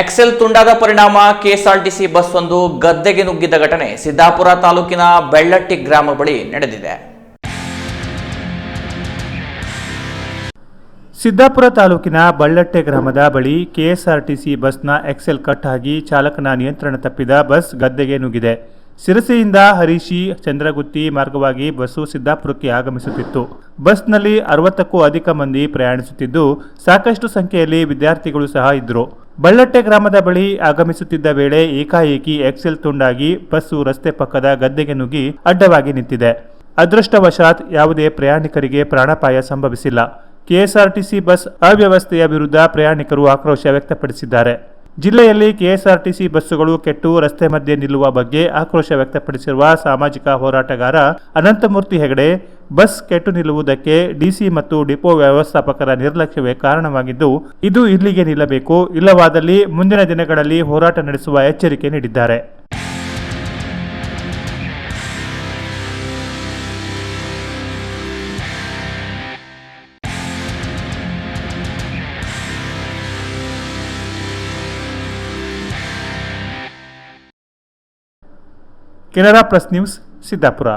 Excel ತುಂಡಾದ ಪರಿಣಾಮ KSRTC bus ಒಂದು ಗದ್ದೆಗೆ ನುಗ್ಗಿದ ಘಟನೆ ಸಿದ್ದಾಪುರ ತಾಲೂಕಿನ ಬೆಳ್ಳಟ್ಟಿ ಗ್ರಾಮ ಬಳಿ ನಡೆದಿದೆ. ಸಿದ್ದಾಪುರ ತಾಲೂಕಿನ ಬಳ್ಳಟ್ಟೆ ಗ್ರಾಮದ ಬಳಿ ಕೆಎಸ್ಆರ್ಟಿಸಿ ಬಸ್ನ ಎಕ್ಸೆಲ್ ಕಟ್ ಆಗಿ ಚಾಲಕನ ನಿಯಂತ್ರಣ ತಪ್ಪಿದ ಬಸ್ ಗದ್ದೆಗೆ ನುಗ್ಗಿದೆ. ಸಿರಸಿಯಿಂದ ಹರೀಶಿ ಚಂದ್ರಗುತ್ತಿ ಮಾರ್ಗವಾಗಿ ಬಸ್ಸು ಸಿದ್ದಾಪುರಕ್ಕೆ ಆಗಮಿಸುತ್ತಿತ್ತು. ಬಸ್ನಲ್ಲಿ ಅರವತ್ತಕ್ಕೂ ಅಧಿಕ ಮಂದಿ ಪ್ರಯಾಣಿಸುತ್ತಿದ್ದು ಸಾಕಷ್ಟು ಸಂಖ್ಯೆಯಲ್ಲಿ ವಿದ್ಯಾರ್ಥಿಗಳು ಸಹ ಇದ್ದರು ಬಳ್ಳಟ್ಟೆ ಗ್ರಾಮದ ಬಳಿ ಆಗಮಿಸುತ್ತಿದ್ದ ವೇಳೆ ಏಕಾಏಕಿ ಎಕ್ಸೆಲ್ ತುಂಡಾಗಿ ಬಸ್ಸು ರಸ್ತೆ ಪಕ್ಕದ ಗದ್ದೆಗೆ ನುಗ್ಗಿ ಅಡ್ಡವಾಗಿ ನಿಂತಿದೆ. ಅದೃಷ್ಟವಶಾತ್ ಯಾವುದೇ ಪ್ರಯಾಣಿಕರಿಗೆ ಪ್ರಾಣಾಪಾಯ ಸಂಭವಿಸಿಲ್ಲ. ಕೆಎಸ್ಆರ್ಟಿಸಿ ಬಸ್ ಅವ್ಯವಸ್ಥೆಯ ವಿರುದ್ಧ ಪ್ರಯಾಣಿಕರು ಆಕ್ರೋಶ ವ್ಯಕ್ತಪಡಿಸಿದ್ದಾರೆ. ಜಿಲ್ಲೆಯಲ್ಲಿ ಕೆಎಸ್ಆರ್ಟಿಸಿ ಬಸ್ಸುಗಳು ಕೆಟ್ಟು ರಸ್ತೆ ಮಧ್ಯೆ ನಿಲ್ಲುವ ಬಗ್ಗೆ ಆಕ್ರೋಶ ವ್ಯಕ್ತಪಡಿಸಿರುವ ಸಾಮಾಜಿಕ ಹೋರಾಟಗಾರ ಅನಂತಮೂರ್ತಿ ಹೆಗಡೆ, ಬಸ್ ಕೆಟ್ಟು ನಿಲ್ಲುವುದಕ್ಕೆ ಡಿಸಿ ಮತ್ತು ಡಿಪೋ ವ್ಯವಸ್ಥಾಪಕರ ನಿರ್ಲಕ್ಷ್ಯವೇ ಕಾರಣವಾಗಿದ್ದು, ಇದು ಇಲ್ಲಿಗೆ ನಿಲ್ಲಬೇಕು, ಇಲ್ಲವಾದಲ್ಲಿ ಮುಂದಿನ ದಿನಗಳಲ್ಲಿ ಹೋರಾಟ ನಡೆಸುವ ಎಚ್ಚರಿಕೆ ನೀಡಿದ್ದಾರೆ. Canara plus news Siddapur.